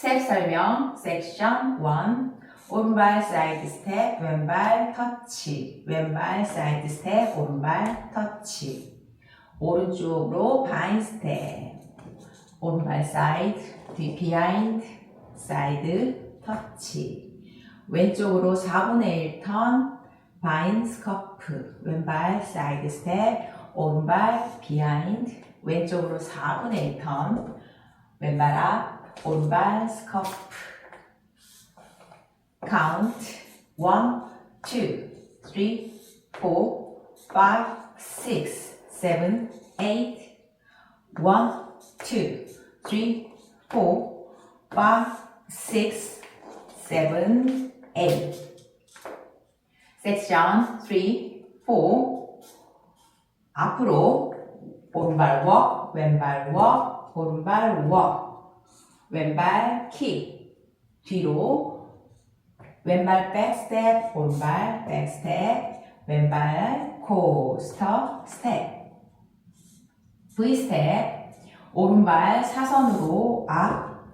스텝 설명 섹션 1 오른발 사이드 스텝 왼발 터치. 왼발 사이드 스텝 오른발 터치. 오른쪽으로 바인 스텝. 오른발 사이드 뒤 비하인드 사이드 터치. 왼쪽으로 4분의 1턴 바인 스커프. 왼발 사이드 스텝 오른발 비하인드. 왼쪽으로 4분의 1턴 왼발 앞 오른발 스커프 count. 1 2 3 4 5 6 7 8 1 2 3 4 5 6 7 8 섹션 3 4 앞으로 오른발 워 왼발 워 오른발 워 왼발 킥 뒤로 왼발 백스텝 오른발 백스텝 왼발 코스터 스텝. V 스텝 오른발 사선으로 앞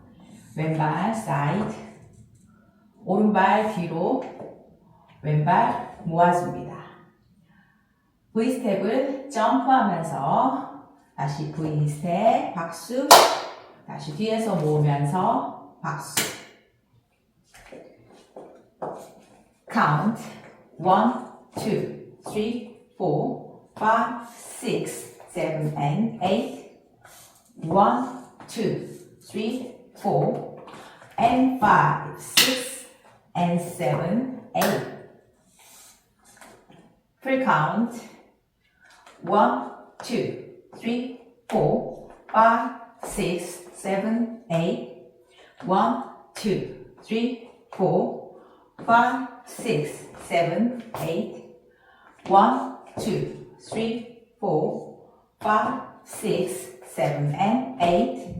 왼발 사이드 오른발 뒤로 왼발 모아줍니다. V 스텝을 점프하면서 다시 V 스텝 박수 다시 뒤에서 모으면서 박수 count 1 2 3 4 5 6 7 and 8 1 2 3 4 and 5 6 and 7 8 full count 1 2 3 4 5 6 7 8 1 2 3 4 5 6 7 8 1 2 3 4 5 6 7 and 8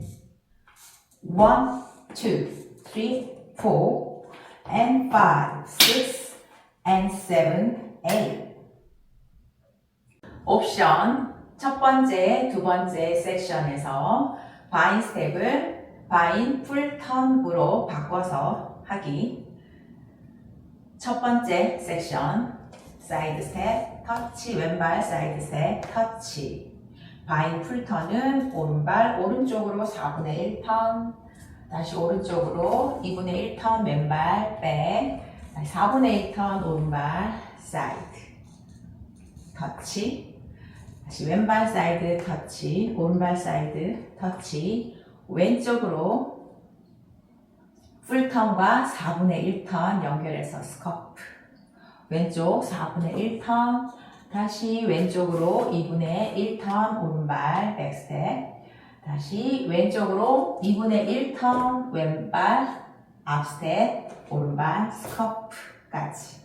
1 2 3 4 and 5 6 and 7 8 옵션 첫 번째, 두 번째 섹션에서 바인 스텝을 바인 풀턴으로 바꿔서 하기. 첫 번째 섹션 사이드 스텝 터치 왼발 사이드 스텝 터치. 바인 풀턴은 오른발 오른쪽으로 4분의 1턴. 다시 오른쪽으로 2분의 1턴 왼발 백. 다시 4분의 1턴 오른발 사이드. 터치 다시 왼발 사이드 터치, 오른발 사이드 터치, 왼쪽으로 풀턴과 4분의 1턴 연결해서 스커프. 왼쪽 4분의 1턴, 다시 왼쪽으로 2분의 1턴 오른발 백스텝, 다시 왼쪽으로 2분의 1턴 왼발 앞스텝, 오른발 스커프까지.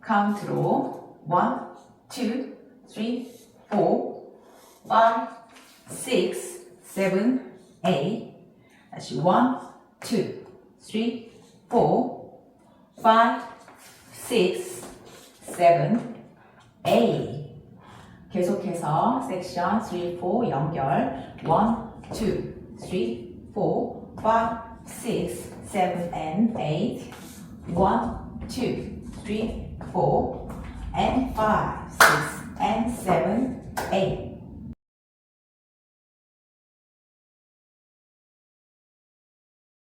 카운트로 1, two, three, four, five, six, seven, eight. That's one, two, three, four, five, six, seven, eight. 계속해서 section 3, 4 연결 1, 2, and 8 1, and five, six and seven, eight.